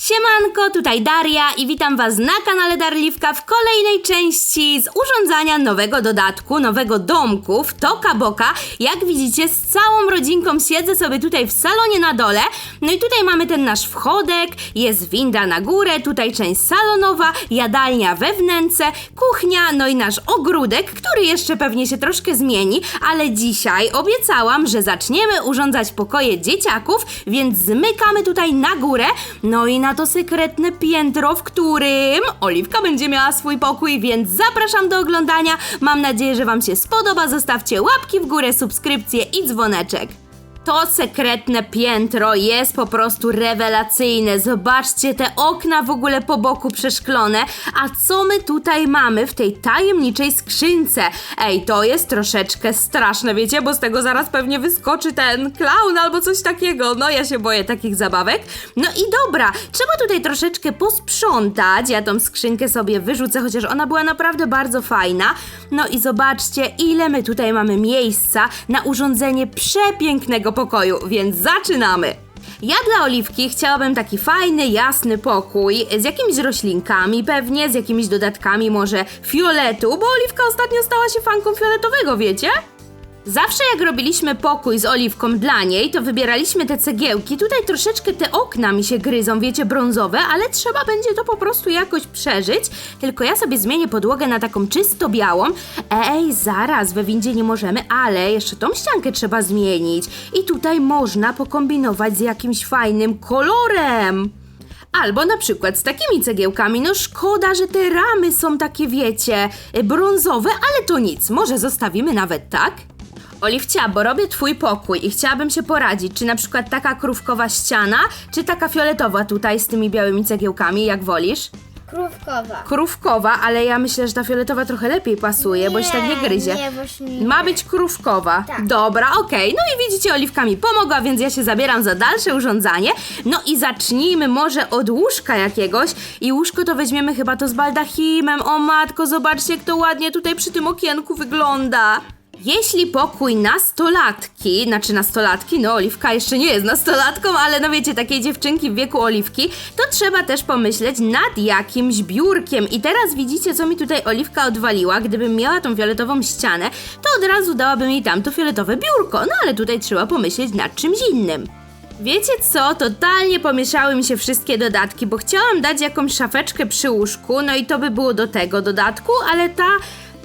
Siemanko, tutaj Daria i witam Was na kanale Darliwka w kolejnej części z urządzania nowego dodatku, nowego domku w Toka Boka. Jak widzicie, z całą rodzinką siedzę sobie tutaj w salonie na dole. No i tutaj mamy ten nasz wchodek, jest winda na górę, tutaj część salonowa, jadalnia we wnęce, kuchnia, no i nasz ogródek, który jeszcze pewnie się troszkę zmieni, ale dzisiaj obiecałam, że zaczniemy urządzać pokoje dzieciaków, więc zmykamy tutaj na górę, no i na to sekretne piętro, w którym Oliwka będzie miała swój pokój, więc zapraszam do oglądania. Mam nadzieję, że Wam się spodoba. Zostawcie łapki w górę, subskrypcje i dzwoneczek. To sekretne piętro jest po prostu rewelacyjne. Zobaczcie te okna w ogóle po boku przeszklone. A co my tutaj mamy w tej tajemniczej skrzynce? Ej, to jest troszeczkę straszne, wiecie, bo z tego zaraz pewnie wyskoczy ten klaun albo coś takiego. No ja się boję takich zabawek. No i dobra, trzeba tutaj troszeczkę posprzątać. Ja tą skrzynkę sobie wyrzucę, chociaż ona była naprawdę bardzo fajna. No i zobaczcie, ile my tutaj mamy miejsca na urządzenie przepięknego pokoju, więc zaczynamy! Ja dla Oliwki chciałabym taki fajny, jasny pokój z jakimiś roślinkami pewnie, z jakimiś dodatkami może fioletu, bo Oliwka ostatnio stała się fanką fioletowego, wiecie? Zawsze jak robiliśmy pokój z oliwką dla niej, to wybieraliśmy te cegiełki. Tutaj troszeczkę te okna mi się gryzą, wiecie, brązowe, ale trzeba będzie to po prostu jakoś przeżyć. Tylko ja sobie zmienię podłogę na taką czysto białą. Ej, zaraz, we windzie nie możemy, ale jeszcze tą ściankę trzeba zmienić. I tutaj można pokombinować z jakimś fajnym kolorem. Albo na przykład z takimi cegiełkami. No szkoda, że te ramy są takie, wiecie, brązowe, ale to nic. Może zostawimy nawet tak? Oliwcia, bo robię twój pokój i chciałabym się poradzić, czy na przykład taka krówkowa ściana, czy taka fioletowa tutaj z tymi białymi cegiełkami, jak wolisz? Krówkowa. Krówkowa, ale ja myślę, że ta fioletowa trochę lepiej pasuje, bo się tak nie gryzie. Nie, bo nie. Ma być krówkowa. Tak. Dobra, okej. No i widzicie, Oliwka mi pomogła, więc ja się zabieram za dalsze urządzanie. No i zacznijmy może od łóżka jakiegoś. I łóżko to weźmiemy chyba to z baldachimem. O matko, zobaczcie, jak to ładnie tutaj przy tym okienku wygląda. Jeśli pokój nastolatki, znaczy nastolatki, no Oliwka jeszcze nie jest nastolatką, ale no wiecie, takiej dziewczynki w wieku Oliwki, to trzeba też pomyśleć nad jakimś biurkiem. I teraz widzicie, co mi tutaj Oliwka odwaliła. Gdybym miała tą fioletową ścianę, to od razu dałabym jej tamto fioletowe biurko. No ale tutaj trzeba pomyśleć nad czymś innym. Wiecie co? Totalnie pomieszały mi się wszystkie dodatki, bo chciałam dać jakąś szafeczkę przy łóżku, no i to by było do tego dodatku, ale ta,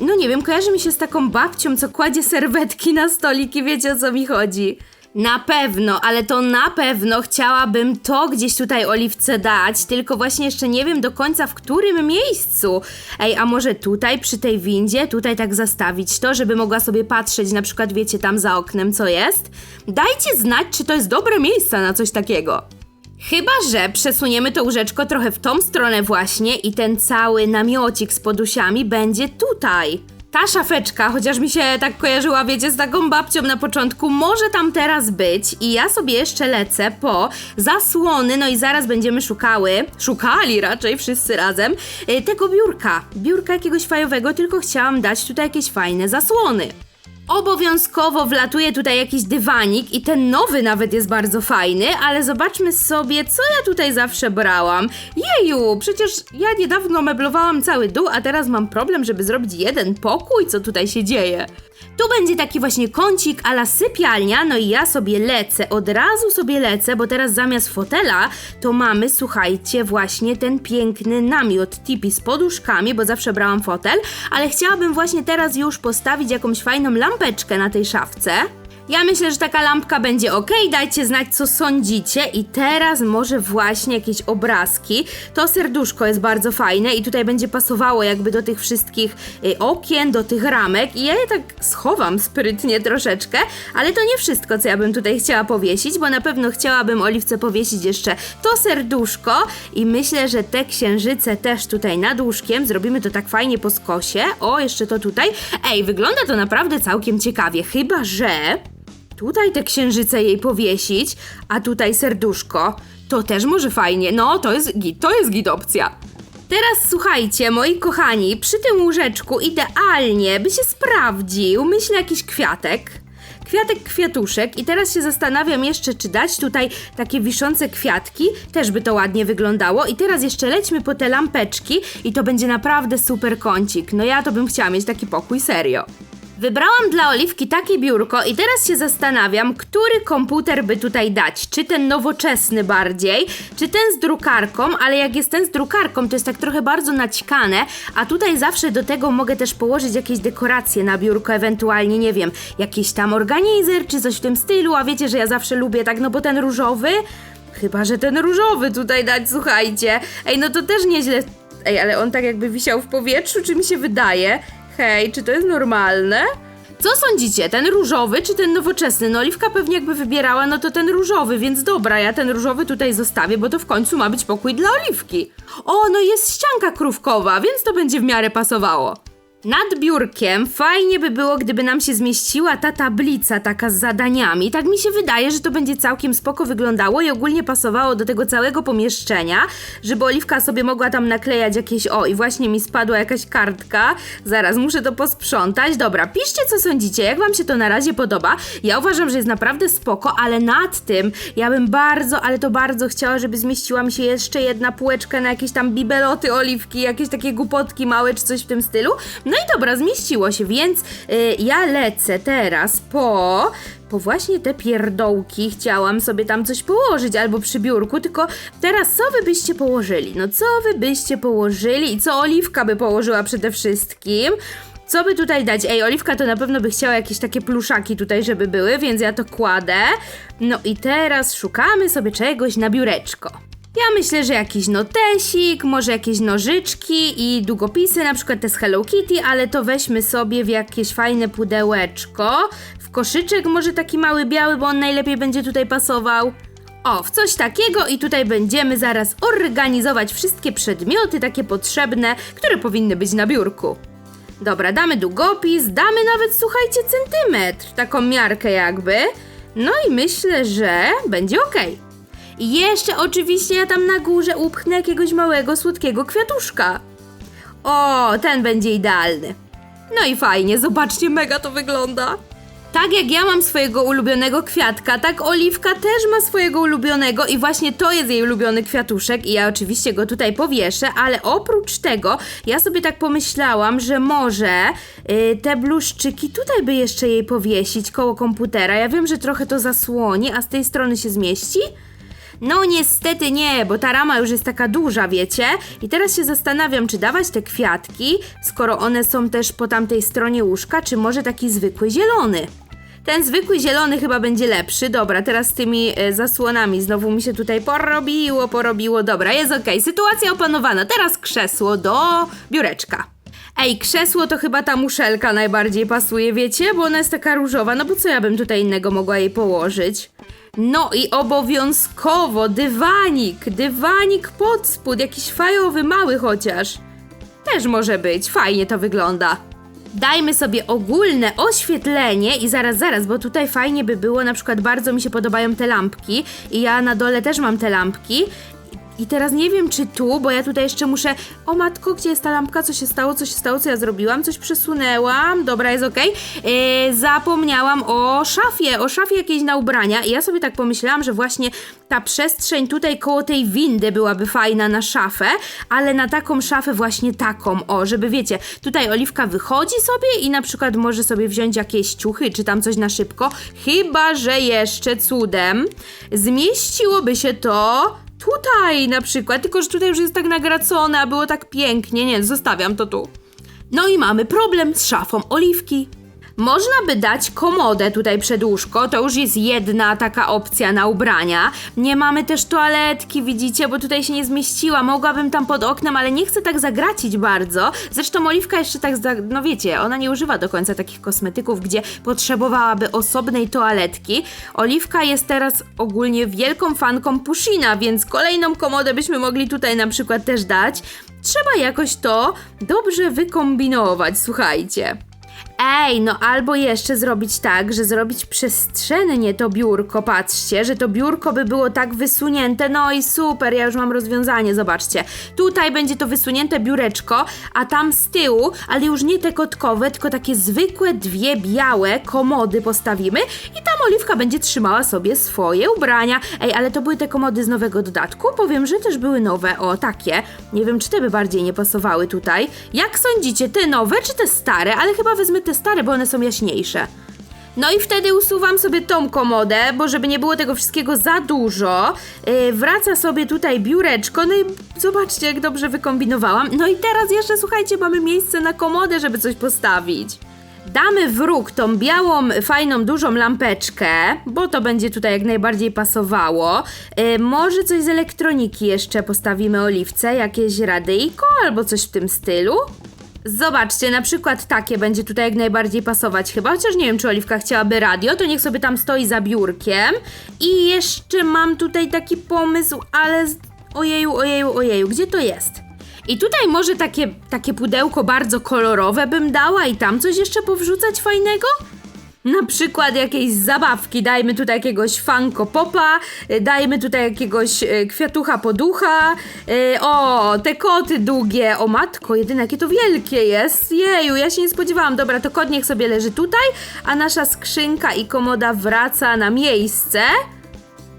no nie wiem, kojarzy mi się z taką babcią, co kładzie serwetki na stoliki, wiecie o co mi chodzi. Na pewno, ale to na pewno chciałabym to gdzieś tutaj Oliwce dać, tylko właśnie jeszcze nie wiem do końca w którym miejscu. Ej, a może tutaj przy tej windzie, tutaj tak zastawić to, żeby mogła sobie patrzeć, na przykład wiecie tam za oknem co jest? Dajcie znać, czy to jest dobre miejsce na coś takiego. Chyba, że przesuniemy to łóżeczko trochę w tą stronę właśnie i ten cały namiocik z podusiami będzie tutaj. Ta szafeczka, chociaż mi się tak kojarzyła, wiecie, z taką babcią na początku, może tam teraz być i ja sobie jeszcze lecę po zasłony, no i zaraz będziemy szukały, szukali raczej wszyscy razem, y, tego biurka, biurka jakiegoś fajowego, tylko chciałam dać tutaj jakieś fajne zasłony. Obowiązkowo wlatuje tutaj jakiś dywanik i ten nowy nawet jest bardzo fajny, ale zobaczmy sobie, co ja tutaj zawsze brałam. Jeju, przecież ja niedawno meblowałam cały dół, a teraz mam problem, żeby zrobić jeden pokój, co tutaj się dzieje. Tu będzie taki właśnie kącik ala sypialnia, no i ja sobie lecę, od razu sobie lecę, bo teraz zamiast fotela to mamy, słuchajcie, właśnie ten piękny namiot tipi z poduszkami, bo zawsze brałam fotel, ale chciałabym właśnie teraz już postawić jakąś fajną lampeczkę na tej szafce. Ja myślę, że taka lampka będzie ok. Dajcie znać, co sądzicie. I teraz może właśnie jakieś obrazki. To serduszko jest bardzo fajne i tutaj będzie pasowało jakby do tych wszystkich y, okien, do tych ramek. I ja je tak schowam sprytnie troszeczkę, ale to nie wszystko, co ja bym tutaj chciała powiesić, bo na pewno chciałabym Oliwce powiesić jeszcze to serduszko i myślę, że te księżyce też tutaj nad łóżkiem. Zrobimy to tak fajnie po skosie. O, jeszcze to tutaj. Ej, wygląda to naprawdę całkiem ciekawie, chyba że tutaj te księżyce jej powiesić, a tutaj serduszko. To też może fajnie. No, to jest to jest git opcja. Teraz słuchajcie, moi kochani, przy tym łóżeczku idealnie by się sprawdził, myślę, jakiś kwiatek. kwiatek, kwiatuszek i teraz się zastanawiam jeszcze, czy dać tutaj takie wiszące kwiatki, też by to ładnie wyglądało i teraz jeszcze lećmy po te lampeczki i to będzie naprawdę super kącik. No ja to bym chciała mieć taki pokój, serio. Wybrałam dla Oliwki takie biurko i teraz się zastanawiam, który komputer by tutaj dać. Czy ten nowoczesny bardziej, czy ten z drukarką, ale jak jest ten z drukarką, to jest tak trochę bardzo naćkane, a tutaj zawsze do tego mogę też położyć jakieś dekoracje na biurko, ewentualnie, nie wiem, jakiś tam organizer, czy coś w tym stylu, a wiecie, że ja zawsze lubię tak, no bo ten różowy, chyba, że ten różowy tutaj dać, słuchajcie. Ej, no to też nieźle. Ej, ale on tak jakby wisiał w powietrzu, czy mi się wydaje? Hej, czy to jest normalne? Co sądzicie, ten różowy czy ten nowoczesny? No Oliwka pewnie jakby wybierała, no to ten różowy, więc dobra, ja ten różowy tutaj zostawię, bo to w końcu ma być pokój dla Oliwki. O, no jest ścianka krówkowa, więc to będzie w miarę pasowało. Nad biurkiem fajnie by było, gdyby nam się zmieściła ta tablica taka z zadaniami. Tak mi się wydaje, że to będzie całkiem spoko wyglądało i ogólnie pasowało do tego całego pomieszczenia, żeby Oliwka sobie mogła tam naklejać jakieś... O, i właśnie mi spadła jakaś kartka. Zaraz, muszę to posprzątać. Dobra, piszcie co sądzicie, jak wam się to na razie podoba. Ja uważam, że jest naprawdę spoko, ale nad tym ja bym bardzo, ale to bardzo chciała, żeby zmieściła mi się jeszcze jedna półeczka na jakieś tam bibeloty Oliwki, jakieś takie głupotki małe czy coś w tym stylu. No i dobra, zmieściło się, więc y, ja lecę teraz po po właśnie te pierdołki chciałam sobie tam coś położyć albo przy biurku, tylko teraz co wy byście położyli? No co wy byście położyli i co Oliwka by położyła przede wszystkim? Co by tutaj dać? Ej, Oliwka to na pewno by chciała jakieś takie pluszaki tutaj, żeby były, więc ja to kładę. No i teraz szukamy sobie czegoś na biureczko. Ja myślę, że jakiś notesik, może jakieś nożyczki i długopisy, na przykład te z Hello Kitty, ale to weźmy sobie w jakieś fajne pudełeczko. W koszyczek może taki mały biały, bo on najlepiej będzie tutaj pasował. O, w coś takiego i tutaj będziemy zaraz organizować wszystkie przedmioty takie potrzebne, które powinny być na biurku. Dobra, damy długopis, damy nawet, słuchajcie, centymetr, taką miarkę jakby. No i myślę, że będzie ok. I jeszcze oczywiście ja tam na górze upchnę jakiegoś małego, słodkiego kwiatuszka. O, ten będzie idealny. No i fajnie, zobaczcie, mega to wygląda. Tak jak ja mam swojego ulubionego kwiatka, tak Oliwka też ma swojego ulubionego i właśnie to jest jej ulubiony kwiatuszek i ja oczywiście go tutaj powieszę, ale oprócz tego ja sobie tak pomyślałam, że może y, te bluszczyki tutaj by jeszcze jej powiesić koło komputera. Ja wiem, że trochę to zasłoni, a z tej strony się zmieści. No niestety nie, bo ta rama już jest taka duża, wiecie? I teraz się zastanawiam, czy dawać te kwiatki, skoro one są też po tamtej stronie łóżka, czy może taki zwykły zielony. Ten zwykły zielony chyba będzie lepszy. Dobra, teraz z tymi e, zasłonami znowu mi się tutaj porobiło, porobiło. Dobra, jest okej, sytuacja opanowana. Teraz krzesło do biureczka. Ej, krzesło to chyba ta muszelka najbardziej pasuje, wiecie? Bo ona jest taka różowa, no bo co ja bym tutaj innego mogła jej położyć? No i obowiązkowo dywanik, dywanik pod spód, jakiś fajowy, mały chociaż. Też może być, fajnie to wygląda. Dajmy sobie ogólne oświetlenie i zaraz, zaraz, bo tutaj fajnie by było, na przykład bardzo mi się podobają te lampki i ja na dole też mam te lampki i teraz nie wiem, czy tu, bo ja tutaj jeszcze muszę. O matko, gdzie jest ta lampka? Co się stało? Co się stało? Co ja zrobiłam? Coś przesunęłam. Dobra, jest okej. Yy, zapomniałam o szafie, o szafie jakiejś na ubrania. I ja sobie tak pomyślałam, że właśnie ta przestrzeń tutaj koło tej windy byłaby fajna na szafę, ale na taką szafę właśnie taką, o, żeby wiecie, tutaj Oliwka wychodzi sobie i na przykład może sobie wziąć jakieś ciuchy, czy tam coś na szybko, chyba, że jeszcze cudem zmieściłoby się to tutaj na przykład, tylko że tutaj już jest tak nagracone, a było tak pięknie, nie, zostawiam to tu. No i mamy problem z szafą Oliwki. Można by dać komodę tutaj przed łóżko, to już jest jedna taka opcja na ubrania. Nie mamy też toaletki, widzicie, bo tutaj się nie zmieściła. Mogłabym tam pod oknem, ale nie chcę tak zagracić bardzo. Zresztą Oliwka jeszcze tak, no wiecie, ona nie używa do końca takich kosmetyków, gdzie potrzebowałaby osobnej toaletki. Oliwka jest teraz ogólnie wielką fanką Pushina, więc kolejną komodę byśmy mogli tutaj na przykład też dać. Trzeba jakoś to dobrze wykombinować, słuchajcie. Ej, no albo jeszcze zrobić tak, że zrobić przestrzennie to biurko, patrzcie, że to biurko by było tak wysunięte, no i super, ja już mam rozwiązanie, zobaczcie. Tutaj będzie to wysunięte biureczko, a tam z tyłu, ale już nie te kotkowe, tylko takie zwykłe dwie białe komody postawimy i tam Oliwka będzie trzymała sobie swoje ubrania. Ej, ale to były te komody z nowego dodatku? Powiem, że też były nowe, o takie. Nie wiem, czy te by bardziej nie pasowały tutaj. Jak sądzicie, te nowe czy te stare? Ale chyba wezmę te stare, bo one są jaśniejsze. No i wtedy usuwam sobie tą komodę, bo żeby nie było tego wszystkiego za dużo. Yy, wraca sobie tutaj biureczko, no i zobaczcie, jak dobrze wykombinowałam. No i teraz jeszcze, słuchajcie, mamy miejsce na komodę, żeby coś postawić. Damy w róg tą białą, fajną, dużą lampeczkę, bo to będzie tutaj jak najbardziej pasowało. Yy, może coś z elektroniki jeszcze postawimy oliwce, jakieś radyjko albo coś w tym stylu. Zobaczcie, na przykład takie będzie tutaj jak najbardziej pasować chyba, chociaż nie wiem, czy Oliwka chciałaby radio, to niech sobie tam stoi za biurkiem. I jeszcze mam tutaj taki pomysł, ale z... ojeju, ojeju, ojeju, gdzie to jest? I tutaj może takie, takie pudełko bardzo kolorowe bym dała i tam coś jeszcze powrzucać fajnego? Na przykład jakieś zabawki, dajmy tutaj jakiegoś Funko Popa, y, dajmy tutaj jakiegoś y, kwiatucha poducha, y, o, te koty długie, o matko, jedyne jakie to wielkie jest, jeju, ja się nie spodziewałam, dobra, to kot niech sobie leży tutaj, a nasza skrzynka i komoda wraca na miejsce.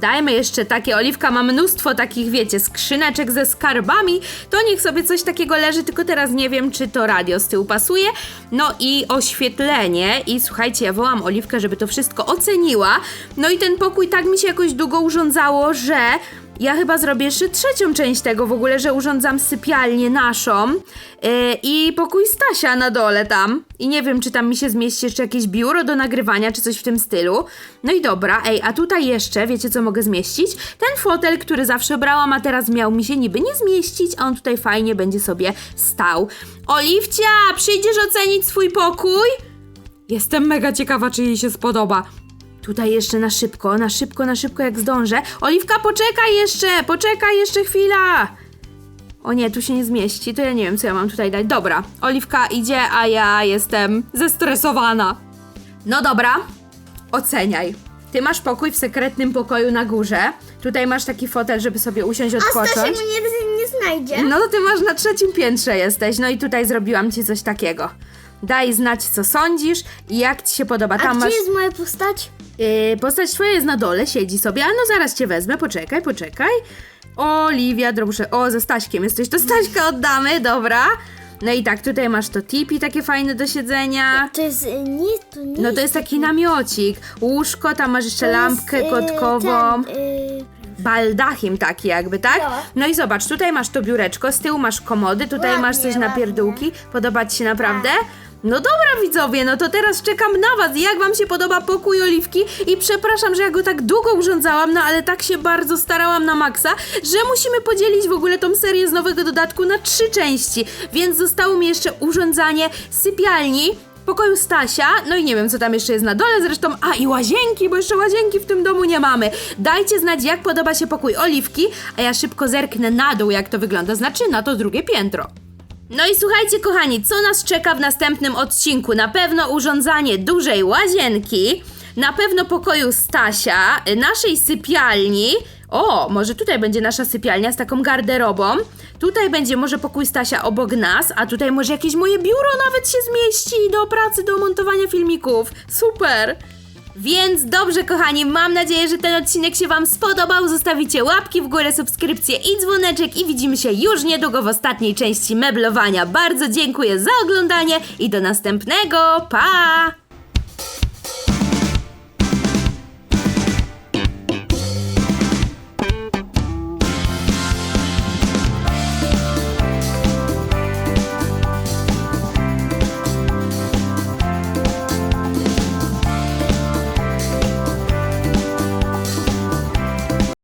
Dajmy jeszcze takie, Oliwka ma mnóstwo takich, wiecie, skrzyneczek ze skarbami, to niech sobie coś takiego leży, tylko teraz nie wiem, czy to radio z tyłu pasuje. No i oświetlenie i słuchajcie, ja wołam Oliwkę, żeby to wszystko oceniła. No i ten pokój tak mi się jakoś długo urządzało, że ja chyba zrobię jeszcze trzecią część tego w ogóle, że urządzam sypialnię naszą yy, i pokój Stasia na dole tam. I nie wiem, czy tam mi się zmieści jeszcze jakieś biuro do nagrywania, czy coś w tym stylu. No i dobra, ej, a tutaj jeszcze, wiecie co mogę zmieścić? Ten fotel, który zawsze brałam, a teraz miał mi się niby nie zmieścić, a on tutaj fajnie będzie sobie stał. Oliwcia, przyjdziesz ocenić swój pokój? Jestem mega ciekawa, czy jej się spodoba. Tutaj jeszcze na szybko, na szybko, na szybko jak zdążę. Oliwka, poczekaj jeszcze, poczekaj jeszcze chwila. O nie, tu się nie zmieści, to ja nie wiem, co ja mam tutaj dać. Dobra, Oliwka idzie, a ja jestem zestresowana. No dobra, oceniaj. Ty masz pokój w sekretnym pokoju na górze. Tutaj masz taki fotel, żeby sobie usiąść, A odpocząć. Stasiek mnie nie, nie znajdzie. No to ty masz na trzecim piętrze jesteś, no i tutaj zrobiłam ci coś takiego. Daj znać, co sądzisz i jak ci się podoba. A Tam gdzie masz... jest moja postać? Yy, postać twoja jest na dole, siedzi sobie, ale no zaraz cię wezmę, poczekaj, poczekaj. Oliwia, drobusze, o, ze Staśkiem jesteś, to Staśka oddamy, dobra. No i tak, tutaj masz to tipi takie fajne do siedzenia. To jest y, nie, to nie No to jest taki namiocik, łóżko, tam masz jeszcze lampkę kotkową. Ten, y, Baldachim taki jakby, tak? No. No i zobacz, tutaj masz to biureczko, z tyłu masz komody, tutaj Ładnie, masz coś na ładnie. pierdółki. Podoba ci się naprawdę? No dobra widzowie, no to teraz czekam na was. Jak wam się podoba pokój Oliwki? I przepraszam, że ja go tak długo urządzałam, no ale tak się bardzo starałam na maksa, że musimy podzielić w ogóle tą serię z nowego dodatku na trzy części. Więc zostało mi jeszcze urządzanie sypialni, pokoju Stasia, no i nie wiem, co tam jeszcze jest na dole zresztą, a i łazienki, bo jeszcze łazienki w tym domu nie mamy. Dajcie znać, jak podoba się pokój Oliwki, a ja szybko zerknę na dół, jak to wygląda, znaczy na to drugie piętro. No i słuchajcie, kochani, co nas czeka w następnym odcinku? Na pewno urządzanie dużej łazienki, na pewno pokoju Stasia, naszej sypialni. O, może tutaj będzie nasza sypialnia z taką garderobą. Tutaj będzie może pokój Stasia obok nas, a tutaj może jakieś moje biuro nawet się zmieści do pracy, do montowania filmików. Super! Więc dobrze, kochani, mam nadzieję, że ten odcinek się Wam spodobał. Zostawicie łapki w górę, subskrypcję i dzwoneczek i widzimy się już niedługo w ostatniej części meblowania. Bardzo dziękuję za oglądanie i do następnego. Pa!